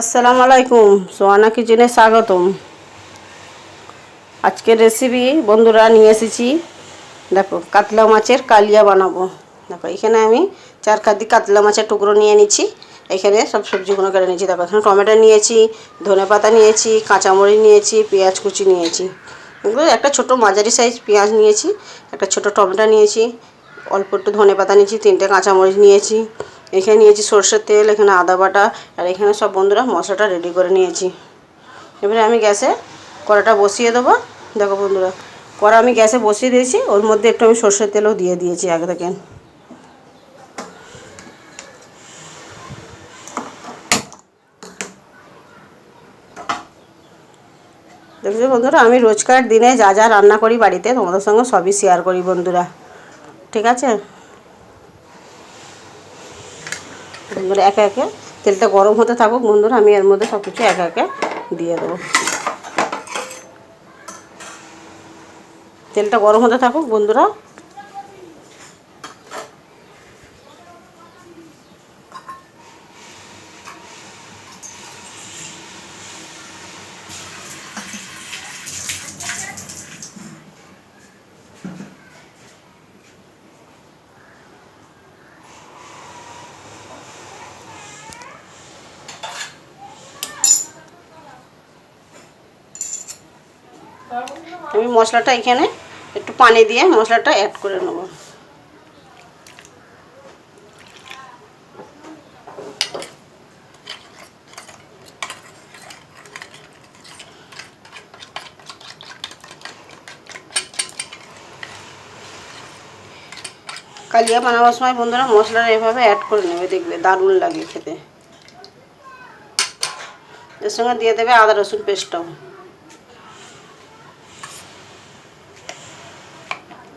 আসসালামু আলাইকুম। সোয়ানা কিচেনে স্বাগতম। আজকের রেসিপি বন্ধুরা নিয়ে এসেছি। দেখো, কাতলা মাছের কালিয়া বানাবো। দেখো, এখানে আমি চার কাতি কাতলা মাছের টুকরো নিয়ে নিচ্ছি। এখানে সব সবজিগুলো কেটে নিয়েছি দেখো, এখানে টমেটো নিয়েছি, ধনে পাতা নিয়েছি, কাঁচামরিচ নিয়েছি, পেঁয়াজ কুচি নিয়েছি। এগুলো একটা ছোট মাঝারি সাইজ পেঁয়াজ নিয়েছি, একটা ছোট টমেটো নিয়েছি, অল্প একটু ধনে পাতা নিয়েছি, তিনটে কাঁচামরিচ নিয়েছি। এখানে নিয়েছি সর্ষের তেল, এখানে আদা বাটা, আর এখানে সব বন্ধুরা মশলাটা রেডি করে নিয়েছি। এবারে আমি গ্যাসে কড়াটা বসিয়ে দেবো। দেখো বন্ধুরা, কড়া আমি গ্যাসে বসিয়ে দিয়েছি, ওর মধ্যে একটু আমি সর্ষের তেলও দিয়ে দিয়েছি আগে থেকে। দেখছ বন্ধুরা, আমি রোজকার দিনে যা যা রান্না করি বাড়িতে, তোমাদের সঙ্গে সবই শেয়ার করি বন্ধুরা। ঠিক আছে? বন্ধুরা একে একে, তেলটা গরম হতে থাকুক বন্ধুরা, আমি এর মধ্যে সব কিছু একে একে দিয়ে দেবো। তেলটা গরম হতে থাকুক বন্ধুরা আমি মশলাটা এখানে একটু পানি দিয়ে মশলাটা অ্যাড করে নেব। কালিয়া বানাবার সময় বন্ধুরা মশলাটা এভাবে অ্যাড করে নেবে, দেখবে দারুণ লাগে খেতে। এর সঙ্গে দিয়ে দেবে আদা রসুন পেস্টটাও।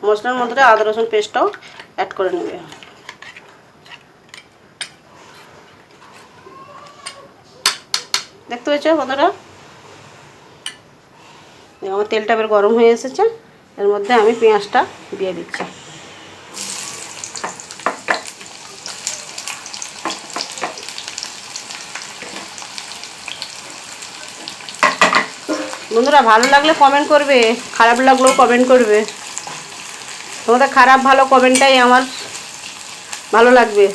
মশলার মধ্যে আদা, রসুন পেস্টটাও অ্যাড করে নেবে। দেখতে পেয়েছ বন্ধুরা? আমার তেলটা এবার গরম হয়ে এসেছে। এর মধ্যে আমি পেঁয়াজটা দিয়ে দিচ্ছি। বন্ধুরা, ভালো লাগলে কমেন্ট করবে, খারাপ লাগলেও কমেন্ট করবে। তোমাদের খারাপ ভালো কমেন্টটাই আমার ভালো লাগবে।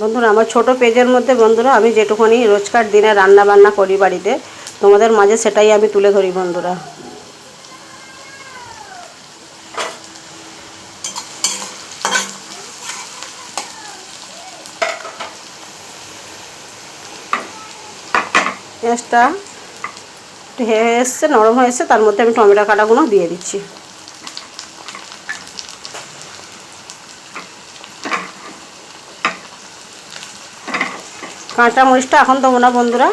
বন্ধুরা, আমার ছোট পেজের মধ্যে বন্ধুরা, আমি যেটুকুনি রোজকার দিনে রান্না বান্না করি বাড়িতে, তোমাদের মাঝে সেটাই আমি তুলে ধরি বন্ধুরা। পেঁয়াজটা হয়ে এসছে, নরম হয়ে তার মধ্যে আমি টমেটো কাটাগুলো দিয়ে দিচ্ছি। কাঁচা মরিচটা এখন দেবো না বন্ধুরা,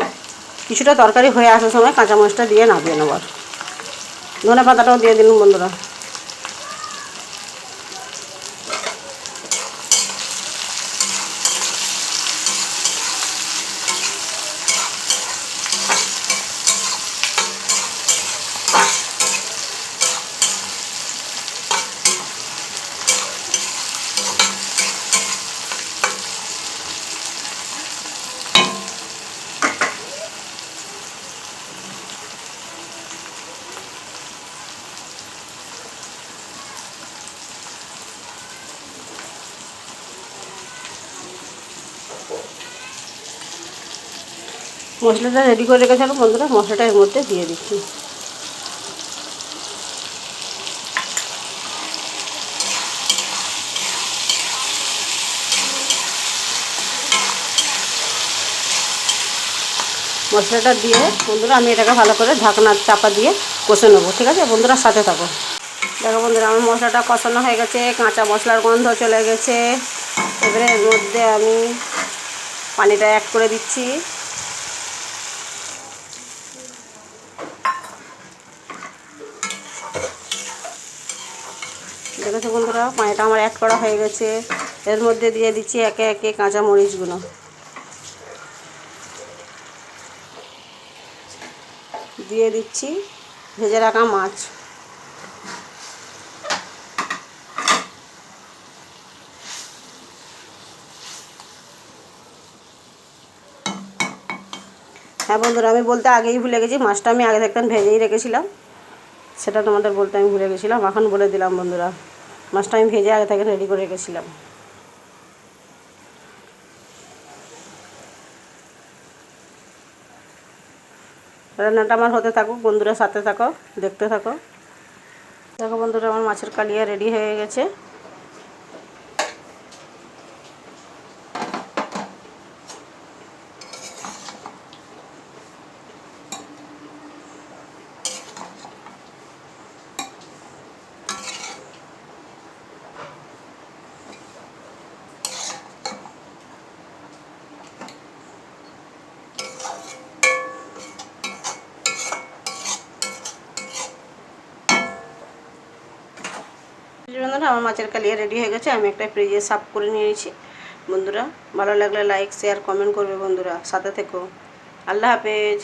কিছুটা তরকারি হয়ে আসার সময় কাঁচা মরিচটা দিয়ে নামিয়ে নেবার ধনে পাতাটাও দিয়ে দিন বন্ধুরা। মশলাটা রেডি করে রেখেছিলাম বন্ধুরা মশলাটা এর মধ্যে দিয়ে দিচ্ছি। মশলাটা দিয়ে বন্ধুরা আমি এটাকে ভালো করে ঢাকনা চাপা দিয়ে কষে নেব, ঠিক আছে? বন্ধুরা সাথে থাকো। দেখো বন্ধুরা, আমার মশলাটা কষানো হয়ে গেছে, কাঁচা মশলার গন্ধ চলে গেছে। এবারে এর মধ্যে আমি পানিটা অ্যাড করে দিচ্ছি। দেখেছ বন্ধুরা? পানিটা আমার অ্যাড করা হয়ে গেছে। এর মধ্যে দিয়ে দিচ্ছি একে একে কাঁচা মরিচগুলো। দিয়ে দিচ্ছি ভেজে রাখা মাছ। হ্যাঁ বন্ধুরা, আমি বলতে আগেই ভুলে গেছি, মাছটা আমি আগে দেখতাম ভেজেই রেখেছিলাম। সেটা তোমাদের বলতে আমি ভুলে গেছিলাম, এখন বলে দিলাম বন্ধুরা। মাছটা আমি ভেজে আগে থেকে রেডি করে রেখেছিলাম। রান্নাটা আমার হতে থাকুক, বন্ধুরা সাথে থাকো, দেখতে থাকো। দেখো বন্ধুরা, আমার মাছের কালিয়া রেডি হয়ে গেছে। বন্ধুরা আমার মাছের কালিয়া রেডি হয়ে গেছে। আমি একটা ফ্রিজে সাফ করে নিয়েছি। বন্ধুরা, ভালো লাগলে লাইক শেয়ার কমেন্ট করবে বন্ধুরা। সাথে থেকো। আল্লাহ হাফেজ।